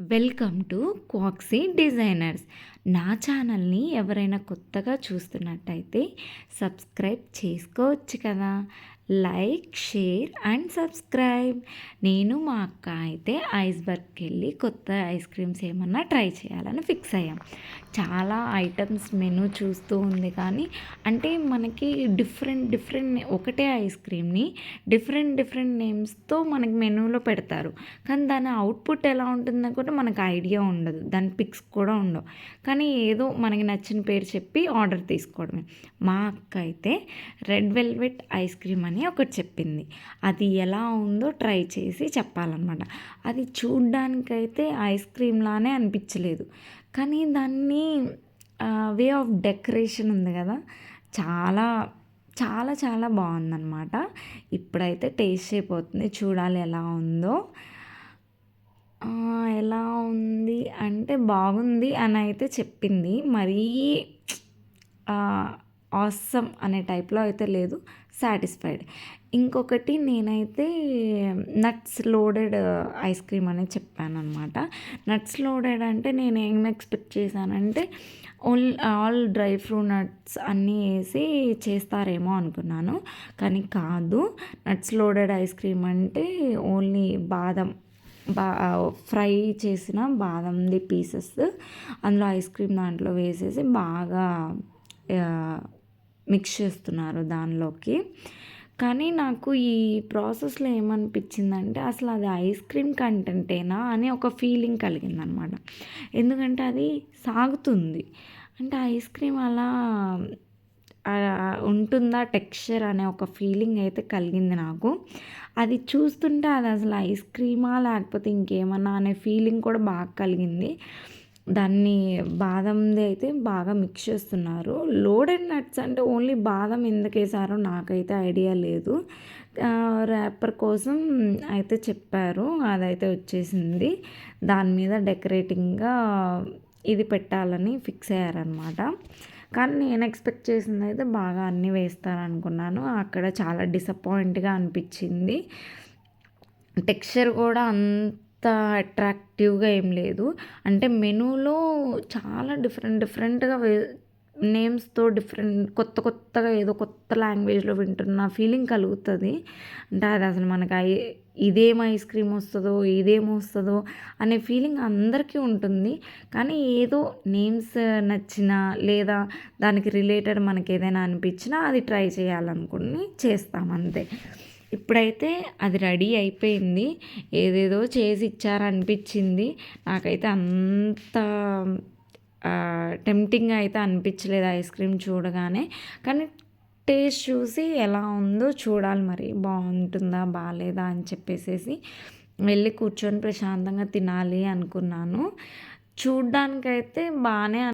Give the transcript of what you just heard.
Welcome to క్వాక్సీ designers. నా ఛానల్ని ఎవరైనా కొత్తగా చూస్తున్నట్టయితే సబ్స్క్రైబ్ చేసుకోవచ్చు కదా. Like share and subscribe. నేను మా అక్క అయితే ఐస్బర్గ్కి వెళ్ళి కొత్త ఐస్ క్రీమ్స్ ఏమన్నా ట్రై చేయాలని ఫిక్స్ అయ్యాం. చాలా ఐటమ్స్ మెనూ చూస్తూ ఉంది కానీ అంటే మనకి డిఫరెంట్ డిఫరెంట్ ఒకటే ఐస్ క్రీమ్ని డిఫరెంట్ డిఫరెంట్ నేమ్స్తో మనకి మెనూలో పెడతారు. కానీ దాని అవుట్పుట్ ఎలా ఉంటుందో కూడా మనకు ఐడియా ఉండదు. దాని పిక్స్ కూడా ఉండవు. కానీ ఏదో మనకి నచ్చిన పేరు చెప్పి ఆర్డర్ తీసుకోవడమే. మా అక్క అయితే రెడ్ వెల్వెట్ ఐస్ క్రీమ్ అని ఒకటి చెప్పింది. అది ఎలా ఉందో ట్రై చేసి చెప్పాలన్నమాట. అది చూడ్డానికైతే ఐస్ క్రీమ్ లానే అనిపించలేదు. కానీ దాన్ని వే ఆఫ్ డెకరేషన్ ఉంది కదా చాలా చాలా చాలా బాగుందన్నమాట. ఇప్పుడైతే టేస్ట్ అయిపోతుంది. చూడాలి ఎలా ఉందో. ఎలా ఉంది అంటే బాగుంది అని అయితే చెప్పింది. మరీ ఆసమ్ అనే టైప్లో అయితే లేదు. సాటిస్ఫైడ్ ఇంకొకటి నేనైతే నట్స్ లోడెడ్ ఐస్ క్రీమ్ అనేది చెప్పాను అనమాట నట్స్ లోడెడ్ అంటే నేను ఏం ఎక్స్పెక్ట్ చేశానంటే only all dry fruit nuts అన్నీ వేసి చేస్తారేమో అనుకున్నాను. కానీ కాదు నట్స్ లోడెడ్ ఐస్ క్రీమ్ అంటే ఓన్లీ బాదం బా uh, ఫ్రై చేసిన బాదంది పీసెస్ అందులో ఐస్ క్రీమ్ దాంట్లో వేసేసి బాగా uh, మిక్స్ చేస్తున్నారు దానిలోకి. కానీ నాకు ఈ ప్రాసెస్లో ఏమనిపించిందంటే అసలు అది ఐస్ క్రీమ్ కంటెంటేనా అని ఒక ఫీలింగ్ కలిగిందనమాట. ఎందుకంటే అది సాగుతుంది. అంటే ఐస్ క్రీమ్ అలా ఉంటుందా టెక్స్చర్ అనే ఒక ఫీలింగ్ అయితే కలిగింది నాకు. అది చూస్తుంటే అది అసలు ఐస్ క్రీమా లేకపోతే ఇంకేమన్నా అనే ఫీలింగ్ కూడా బాగా కలిగింది. దాన్ని బాదంది అయితే బాగా మిక్స్ చేస్తున్నారు. లోడెడ్ నట్స్ అంటే ఓన్లీ బాదం ఎందుకు వేసారో నాకైతే ఐడియా లేదు. ర్యాపర్ కోసం అయితే చెప్పారు. అదైతే వచ్చేసింది. దాని మీద డెకరేటింగ్గా ఇది పెట్టాలని ఫిక్స్ అయ్యారనమాట కానీ నేను ఎక్స్పెక్ట్ చేసింది అయితే బాగా అన్నీ వేస్తారనుకున్నాను. అక్కడ చాలా డిసప్పాయింట్గా అనిపించింది. టెక్స్చర్ కూడా అంత అట్రాక్టివ్గా ఏం లేదు. అంటే మెనూలో చాలా డిఫరెంట్ డిఫరెంట్గా వే నేమ్స్తో డిఫరెంట్ కొత్త కొత్తగా ఏదో కొత్త లాంగ్వేజ్లో వింటున్న ఫీలింగ్ కలుగుతుంది. అంటే అది అసలు మనకి ఐ ఇదేం ఐస్ క్రీమ్ వస్తుందో ఇదేం వస్తుందో అనే ఫీలింగ్ అందరికీ ఉంటుంది. కానీ ఏదో నేమ్స్ నచ్చినా లేదా దానికి రిలేటెడ్ మనకి ఏదైనా అనిపించినా అది ట్రై చేయాలనుకుని చేస్తాం అంతే. ఇప్పుడైతే అది రెడీ అయిపోయింది. ఏదేదో చేసి ఇచ్చారనిపించింది. నాకైతే అంత టెంప్టింగ్ అయితే అనిపించలేదు ఐస్ క్రీమ్ చూడగానే. కానీ టేస్ట్ చూసి ఎలా ఉందో చూడాలి మరి. బాగుంటుందా బాగాలేదా అని చెప్పేసేసి వెళ్ళి కూర్చొని ప్రశాంతంగా తినాలి అనుకున్నాను. చూడ్డానికైతే బాగానే